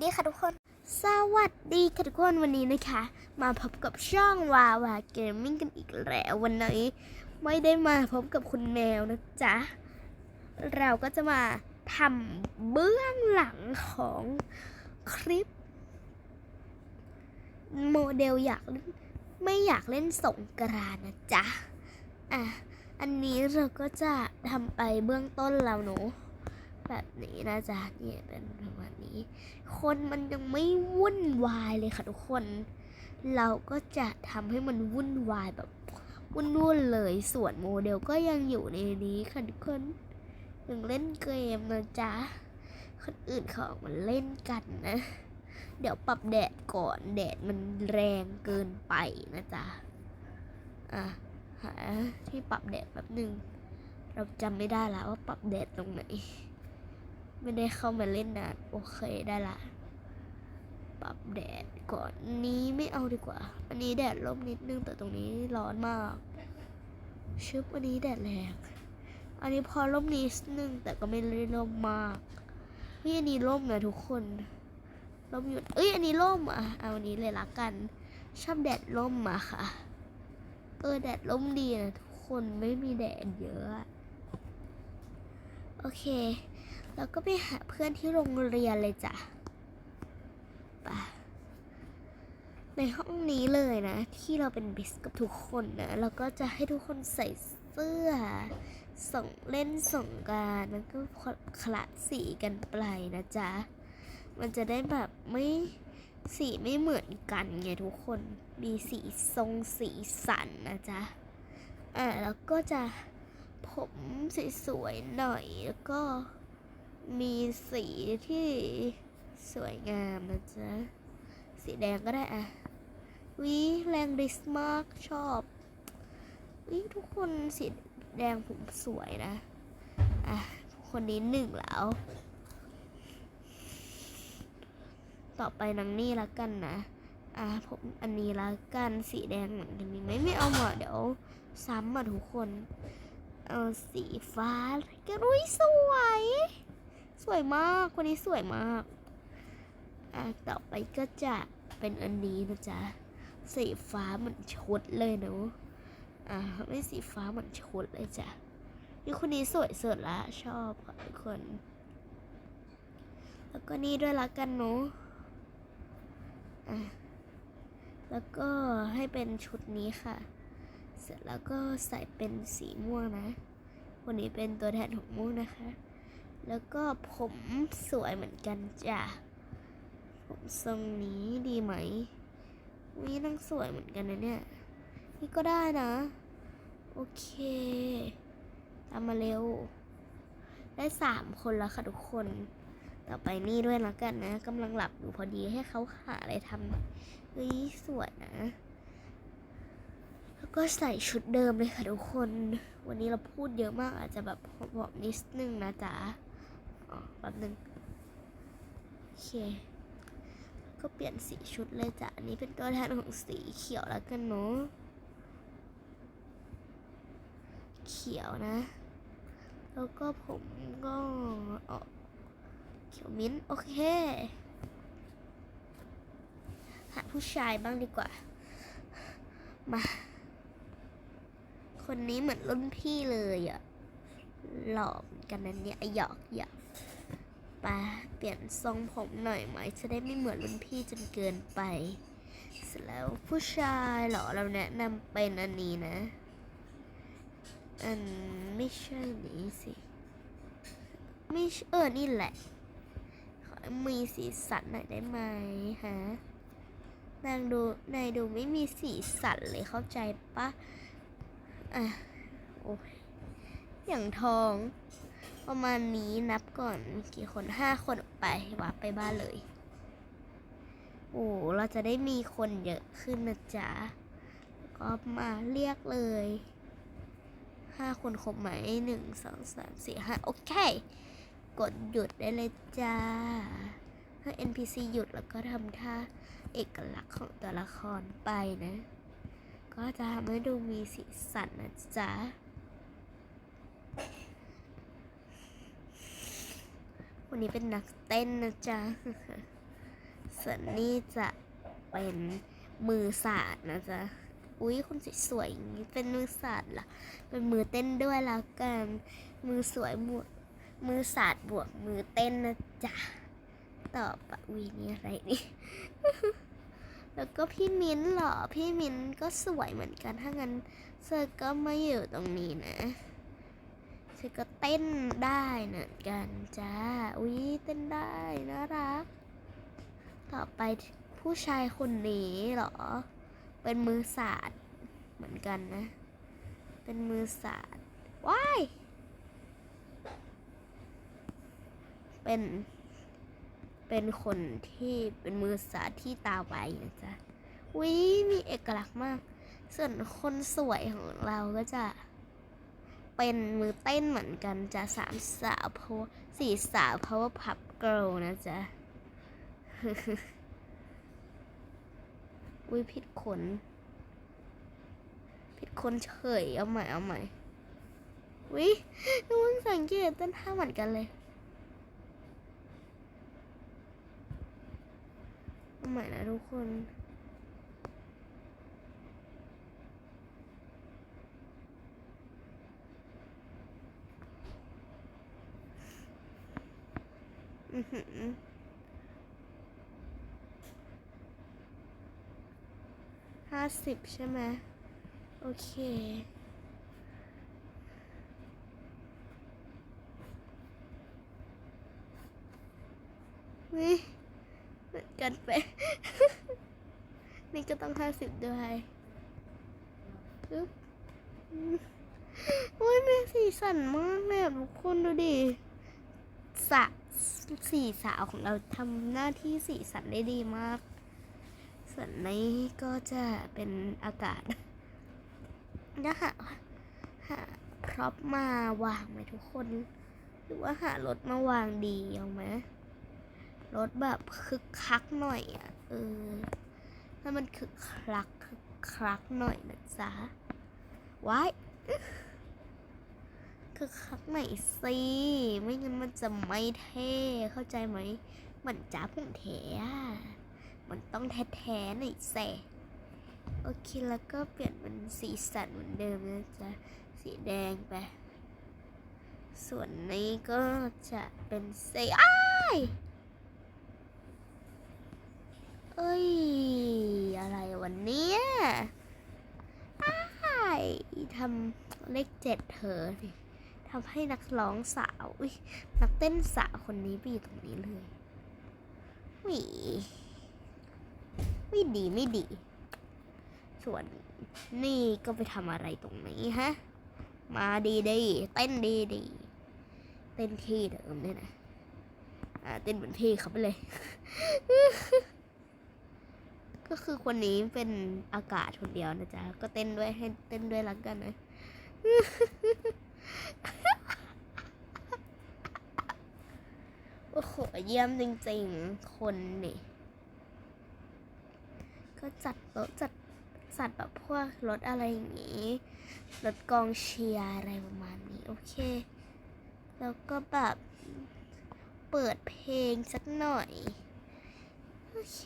ดีค่ะทุกคน สวัสดีค่ะทุกคนวันนี้นะคะ มาพบกับช่องวาวาเกมมิ่งกันอีกแล้ววันนี้ไม่ได้มาพบกับคุณแมวนะจ๊ะ เราก็จะมาทำเบื้องหลังของคลิป โมเดลอยากเล่นไม่อยากเล่นสงกรานนะจ๊ะ อะ อันนี้เราก็จะทำไปเบื้องต้นแล้วเนอะ แบบนี้นะจ๊ะเนี่ยเป็นประมาณนี้ คนมันยังไม่วุ่นวายเลยค่ะทุกคน เราก็จะทำให้มันวุ่นวายแบบวุ่นวุ่นเลยส่วนโมเดลก็ยังอยู่ในนี้ค่ะทุกคนยังเล่นเกมนะจ๊ะคนอื่นเขาออกมาเล่นกันนะ เดี๋ยวปรับแดดก่อนแดดมันแรงเกินไปนะจ๊ะอะหาที่ปรับแดดแบบหนึ่งเราจำไม่ได้แล้วว่าปรับแดดตรงไหน ไม่ได้เข้ามาเล่นนานโอเคได้ละปรับแดดก่อนนี้ไม่เอาดีกว่า อันนี้แดดร่มนิดนึงแต่ตรงนี้ร้อนมาก ชึบอันนี้แดดแรงอันนี้พอร่มนิดนึงแต่ก็ไม่ได้ร่มมากนี่อันนี้ร่มนะทุกคนร่มอยู่เอ้ยอันนี้ร่มอะเอาอันนี้เลยละกัน ชอบแดดร่มมาค่ะเออแดดร่มดีนะทุกคนไม่มีแดดเยอะโอเค แล้วก็ไปหาเพื่อนที่โรงเรียนเลยจ้ะไปในห้องนี้เลยนะ ที่เราเป็นบิสกับทุกคนนะเราก็จะให้ทุกคนใส่เสื้อส่งเล่นส่งการมันก็คละสีกันไปนะจ๊ะ มันจะได้แบบไม่สีไม่เหมือนกันไงทุกคน มีสีทรงสีสันนะจ๊ะ อ่าแล้วก็จะผมสวยๆหน่อยแล้วก็ มีสีที่สวยงามนะจ๊ะ สีแดงก็ได้อะวิแรงดิสมากชอบวิทุกคนสีแดงผมสวยนะ อะ คนนี้หนึ่งแล้ว ต่อไปนางนี่ละกันนะ อะ ผมอันนี้ละกันสีแดงเหมือนกันมีไหมไม่เอาหมดเดี๋ยวซ้ำอะทุกคน เอาสีฟ้าก็รุ้ยสวย สวยมากคนนี้สวยมากอะต่อไปก็จะเป็นอันนี้นะจ๊ะสีฟ้าเหมือนชุดเลยเนอะอะไม่สีฟ้าเหมือนชุดเลยจ้ะนี่คนนี้สวยสุดละชอบค่ะทุกคน แล้วก็นี่ด้วยละกันเนอะอะแล้วก็ให้เป็นชุดนี้ค่ะ เสร็จแล้วก็ใส่เป็นสีม่วงนะ วันนี้เป็นตัวแทนของม่วงนะคะ แล้วก็ผมสวยเหมือนกันจ้ะ ผมทรงนี้ดีไหมวินั่งสวยเหมือนกันนะเนี่ย นี่ก็ได้นะ โอเคตามมาเร็ว ได้สามคนแล้วค่ะทุกคน ต่อไปนี่ด้วยและกันนะกำลังหลับอยู่พอดีให้เขาหาอะไรทำเฮ้ยสวยนะ แล้วก็ใส่ชุดเดิมเลยค่ะทุกคน วันนี้เราพูดเยอะมากอาจจะแบบบอกนิดนึงนะจ๊ะ แป๊บนึงโอเค ก็เปลี่ยนสีชุดเลยจ้ะ อันนี้เป็นตัวแทนของสีเขียวแล้วกันเนาะเขียวนะ แล้วก็ผมก็ออกเขียวมิ้นโอเคหาผู้ชายบ้างดีกว่า มา คนนี้เหมือนรุ่นพี่เลยอะหล่อเหมือนกันนเนี่ยหยอกหยอก ปเปลี่ยนทรงผมหน่อยไหม จะได้ไม่เหมือนรุ่นพี่จนเกินไป เสร็จแล้วผู้ชายเหรอเราแนะนำเป็นอันนี้นะ อันไม่ใช่นี้สิ ไม่เออ นี่แหละ ขอมีสีสันหน่อยได้ไหมฮะ นางดูนายดูไม่มีสีสันเลยเข้าใจปะอะ โอ้ยอย่างทอง ประมาณนี้นับก่อนกี่คนห้าคนออกไปวับไปบ้านเลย โอ้เราจะได้มีคนเยอะขึ้นนะจ๊ะก็มาเรียกเลยห้าคนครบไหมหนึ่งสองสามสี่ห้าโอเค กดหยุดได้เลยจ้าให้ NPC หยุดแล้วก็ทำท่าเอกลักษณ์ของตัวละครไปนะ ก็จะทำให้ดูมีสีสันนะจ๊ะ วันนี้เป็นนักเต้นนะจ๊ะส่วนนี้จะเป็นมือศาสตร์นะจ๊ะ อุ้ยคนสวยๆอย่างนี้เป็นมือศาสตร์เหรอเป็นมือเต้นด้วยแล้วกัน มือสวยบวกมือศาสตร์บวกมือเต้นนะจ๊ะ ต่อไปวีนี่อะไรนี่ แล้วก็พี่มิ้นเหรอ พี่มิ้นก็สวยเหมือนกัน ถ้างั้นเธอก็มาอยู่ตรงนี้นะ อก็เต้นได้เหมือนกันจ้า อุ้ยเต้นได้น่ารัก ต่อไปผู้ชายคนนี้เหรอ เป็นมือศาสตร์เหมือนกันนะ เป็นมือศาสตร์ว้าย เป็น เป็นคนที่เป็นมือศาสตร์ที่ตาไวนะจ๊ะวิมีเอกลักษณ์มาก ส่วนคนสวยของเราก็จะ เป็นมือเต้นเหมือนกันจะสามสาวเพราะสี่สาว power pop girl นะจ๊ะอุ้ยผิดคนผิดคนเฉยเอาใหม่เอาใหม่วิทุกคนสังเกตเต้นท่าเหมือนกันเลยเอาใหม่นะทุกคน ห้าสิบใช่ไหมโอเค นี่เกันไป นี่ก็ต้องห้าสิบด้วยปึ๊บอืมโอ้ยมีสีสันมากเลยทุกคนดูดิสะ สี่สาวของเราทำหน้าที่สีสันได้ดีมาก ส่วนนี้ก็จะเป็นอากาศนะหาหาพร็อพมาวางไหมทุกคน หรือว่าหารถมาวางดีเอาไหมรถแบบคึกคักหน่อยอะเออถ้ามันคึกคักคึกคักหน่อยนะจ๊ะว้าย คึกคักหน่อยสิไม่งั้นมันจะไม่เท่เข้าใจไหม มันจ้าพุ่งเทอะมันต้องแท้ๆหน่อยแสโอเคแล้วก็เปลี่ยนเป็นสีสันเหมือนเดิมนะจ๊ะสีแดงไป ส่วนนี้ก็จะเป็นสีอ้ายเอ้ย อะไรวันนี้อ้ายทำเลขเจ็ดเธอสิ ทำให้นักร้องสาวอุ้ยนักเต้นสาวคนนี้ไปอยู่ตรงนี้เลยวีไม่ดีไม่ดี ส่วนนี่ก็ไปทำอะไรตรงนี้ฮะ มาดีดีเต้นดีดีเต้นที่เดิมเนี่ยนะอ่าเต้นเหมือนพี่เขาไปเลย ก็คือคนนี้เป็นอากาศคนเดียวนะจ๊ะ ก็เต้นด้วยให้เต้นด้วยรักกันนะ โอ้โห เยี่ยมจริงๆ คนนี่ ก็จัดโต๊ะจัดสัตว์แบบพวกรถอะไรอย่างนี้รถกองเชียร์อะไรประมาณนี้ โอเค แล้วก็แบบเปิดเพลงสักหน่อย โอเค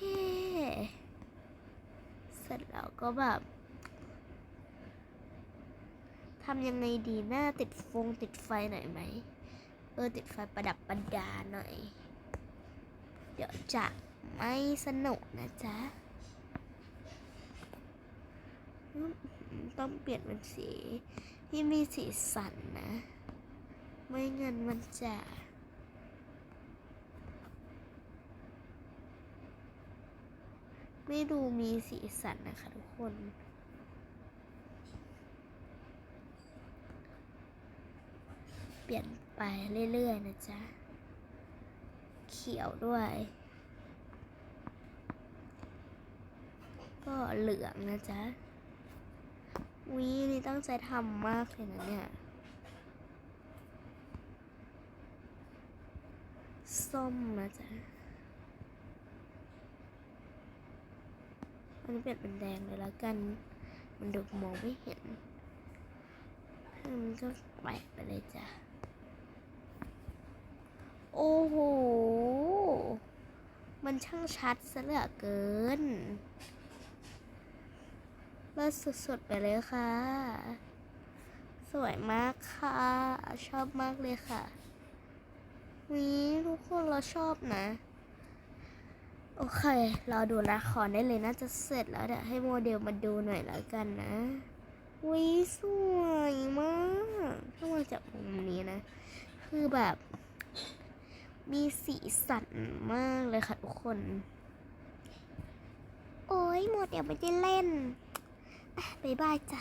เสร็จแล้วก็แบบ ทำยังไงดีหน้าติดฟงติดไฟหน่อยไหม เออติดไฟประดับประดาหน่อย เดี๋ยวจะไม่สนุกนะจ๊ะ ต้องเปลี่ยนเป็นสีที่มีสีสันนะ ไม่งั้นมันจะไม่ดูมีสีสันนะคะทุกคน เปลี่ยนไปเรื่อยๆนะจ๊ะ เขียวด้วย ก็เหลืองนะจ๊ะวินี่ตั้งใจทำมากเลยนะเนี่ย ส้มนะจ๊ะอันนี้เปลี่ยนเป็นแดงเลยล้วกัน มันดูมองไม่เห็นมันก็แปลกไปเลยจ้ะ โอ้โห มันช่างชัดซะเหลือเกินเลิศสุดๆไปเลยค่ะ สวยมากค่ะ ชอบมากเลยค่ะวิทุกคนเราชอบนะ โอเครอดูละครได้เลยน่าจะเสร็จแล้วเดี๋ยวให้โมเดลมาดูหน่อยแล้วกันนะวิสวยมากถ้ามองจากมุมนี้นะ คือแบบ มีสีสันมากเลยค่ะทุกคน โอ้ยหมเดลไม่ได้เล่น บ๊ายบายจ้ะ